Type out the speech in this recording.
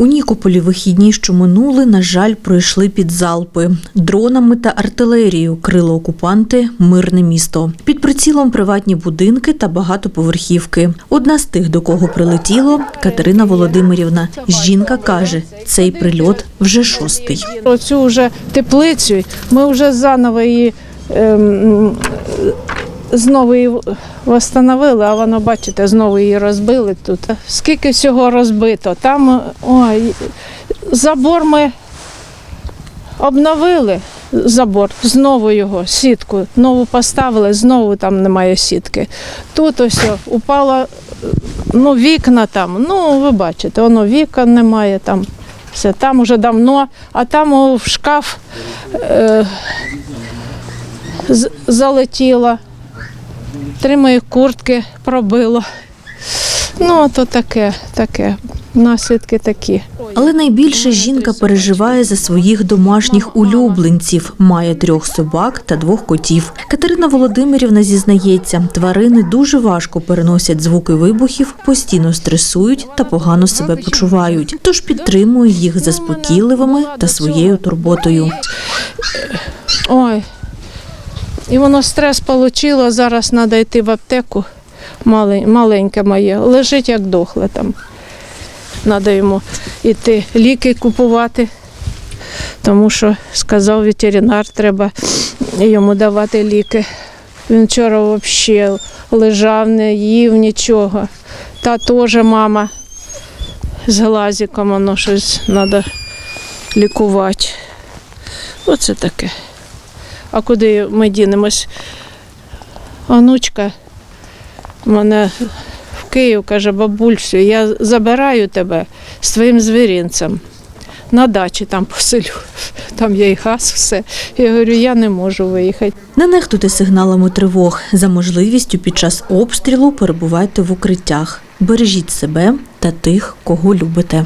У Нікополі вихідні, що минули, на жаль, пройшли під залпи. Дронами та артилерією крили окупанти мирне місто. Під прицілом приватні будинки та багатоповерхівки. Одна з тих, до кого прилетіло, Катерина Володимирівна. Жінка каже, цей прильот вже шостий. Оцю вже теплицю ми вже заново її ем, знову її встановили, а воно, бачите, знову її розбили тут. Скільки всього розбито. Там ой, забор ми обновили. Забор, знову його, сітку, нову поставили, знову там немає сітки. Тут ось о, упало, ну, вікна там, ну, ви бачите, воно вікон немає там. Все там уже давно, а там о, в шкаф е, залетіло. Три мої куртки пробило. Ну, то таке, таке. Наслідки такі. Але найбільше жінка переживає за своїх домашніх улюбленців. Має трьох собак та двох котів. Катерина Володимирівна зізнається, тварини дуже важко переносять звуки вибухів, постійно стресують та погано себе почувають. Тож підтримує їх заспокійливими та своєю турботою. Ой. І воно стрес отримало, зараз треба йти в аптеку. Маленьке моє, лежить як дохле там. Треба йому йти ліки купувати, тому що сказав ветеринар, треба йому давати ліки. Він вчора взагалі лежав, не їв нічого. Та теж мама з глазиком, воно щось треба лікувати. Оце таке. А куди ми дінемось? Онучка мене в Київ каже, бабульцю, я забираю тебе з твоїм звіринцем. На дачі там поселю. Там є і газ, все. Я говорю, я не можу виїхати. Не нехтуйте сигналами тривог. За можливістю під час обстрілу перебувайте в укриттях. Бережіть себе та тих, кого любите.